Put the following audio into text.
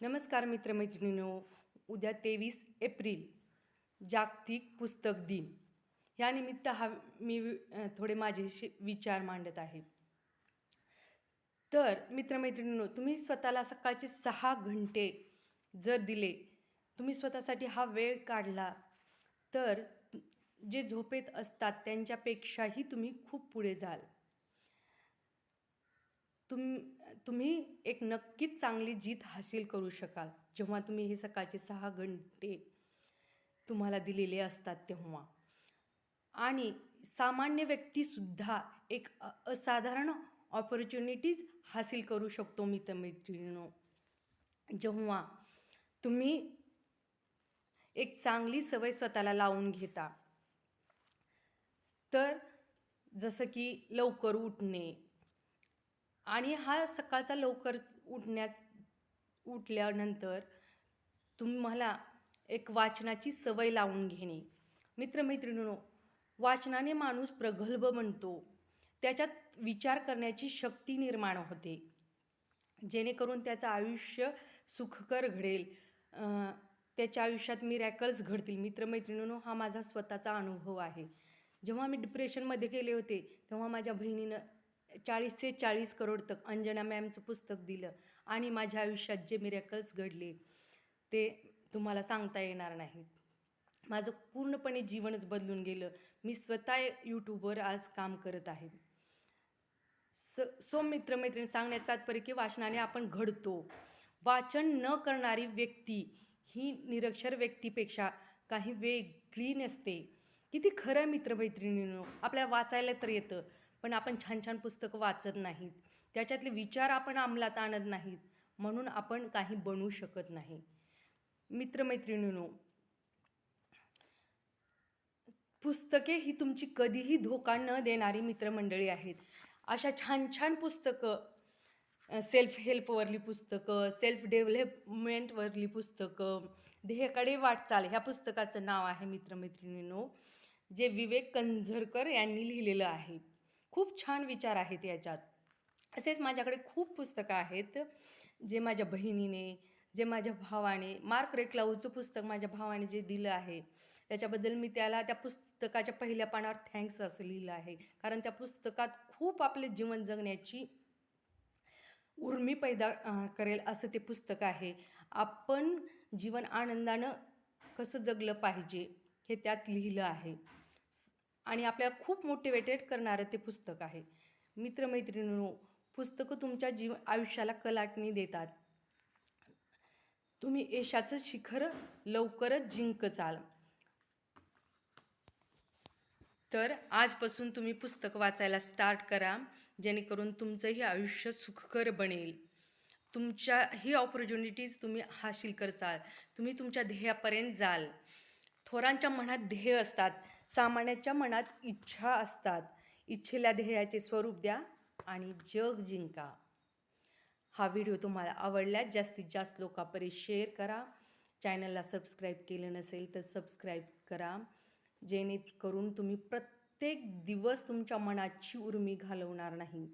नमस्कार मित्रमैत्रिणींनो उद्या तेवीस एप्रिल जागतिक पुस्तक दिन. यानिमित्त हा मी थोडे माझे शे- विचार मांडत आहे. तर मित्रमैत्रिणींनो तुम्ही स्वतःला सकाळचे सहा घंटे जर दिले तुम्ही स्वतःसाठी हा वेळ काढला तर जे झोपेत असतात त्यांच्यापेक्षाही तुम्ही खूप पुढे जाल. तुम तुम्ही एक नक्कीच चांगली जीत हासिल करू शकाल. जेव्हा तुम्ही हे सकाळचे सहा घंटे तुम्हाला दिलेले असतात तेव्हा. आणि सामान्य व्यक्तीसुद्धा एक असाधारण ऑपॉर्च्युनिटीज हासिल करू शकतो मित्रमैत्रिणींनो. जेव्हा तुम्ही एक चांगली सवय स्वतःला लावून घेता तर जसं की लवकर उठणे आणि हा सकाळचा लवकर उठण्यात उठल्यानंतर तुम्हाला एक वाचनाची सवय लावून घेणे. मित्रमैत्रिणींनो वाचनाने माणूस प्रगल्भ बनतो. त्याच्यात विचार करण्याची शक्ती निर्माण होते. जेणेकरून त्याचं आयुष्य सुखकर घडेल. त्याच्या आयुष्यात मिरॅकल्स घडतील. मित्रमैत्रिणींनो हा माझा स्वतःचा अनुभव आहे. जेव्हा मी डिप्रेशनमध्ये गेले होते तेव्हा माझ्या बहिणीनं चाळीस ते चाळीस करोड तक अंजना मॅमचं पुस्तक दिलं आणि माझ्या आयुष्यात जे मिरॅकल्स घडले ते तुम्हाला सांगता येणार नाहीत. माझं पूर्णपणे जीवनच बदलून गेलं. मी स्वतः यूट्यूबवर आज काम करत आहे. स सो मित्रमैत्रिणी सांगण्याचं तात्पर्य की वाचनाने आपण घडतो. वाचन न करणारी व्यक्ती ही निरक्षर व्यक्तीपेक्षा काही वेगळी नसते. किती खरं आहे आपल्याला वाचायला तर येतं. पण आपण छान छान पुस्तकं वाचत नाहीत. त्याच्यातले विचार आपण अंमलात आणत नाहीत. म्हणून आपण काही बनू शकत नाही. मित्रमैत्रिणींनो पुस्तके ही तुमची कधीही धोका न देणारी मित्रमंडळी आहेत. अशा छान छान पुस्तकं सेल्फ हेल्पवरली पुस्तकं सेल्फ डेव्हलपमेंटवरली पुस्तकं ध्येयाकडे वाटचाल ह्या पुस्तकाचं नाव आहे मित्रमैत्रिणींनो जे विवेक कंझरकर यांनी लिहिलेलं आहे. खूप छान विचार आहेत याच्यात. असेच माझ्याकडे खूप पुस्तकं आहेत जे माझ्या बहिणीने जे माझ्या भावाने मार्क रेक्लाऊचं पुस्तक माझ्या भावाने जे दिलं आहे त्याच्याबद्दल मी त्याला त्या पुस्तकाच्या पहिल्या पानावर थँक्स असं लिहिलं आहे. कारण त्या पुस्तकात खूप आपले जीवन जगण्याची उर्मी पैदा करेल असं ते पुस्तक आहे. आपण जीवन आनंदानं कसं जगलं पाहिजे हे त्यात लिहिलं आहे. आणि आपल्याला खूप मोटिवेटेड करणारं ते पुस्तक आहे. मित्रमैत्रिणींनो पुस्तकं तुमच्या जीव आयुष्याला कलाटणी देतात. तुम्ही यशाचं शिखर लवकरच जिंकचाल. तर आजपासून तुम्ही पुस्तक वाचायला स्टार्ट करा जेणेकरून तुमचंही आयुष्य सुखकर बनेल. तुमच्या ही ऑपॉर्च्युनिटीज तुम्ही हासिल करचाल. तुम्ही तुमच्या ध्येयापर्यंत जाल. थोरांच्या मनात ध्येय असतात. सामान्याच्या मनात इच्छा असतात. इच्छेला ध्येयाचे स्वरूप द्या आणि जग जिंका. हा व्हिडिओ तुम्हाला आवडल्यास जास्तीत जास्त लोकांपर्यंत शेअर करा. चॅनलला सबस्क्राईब केलं नसेल तर सबस्क्राईब करा. जेणेकरून तुम्ही प्रत्येक दिवस तुमच्या मनाची उर्मी घालवणार नाही.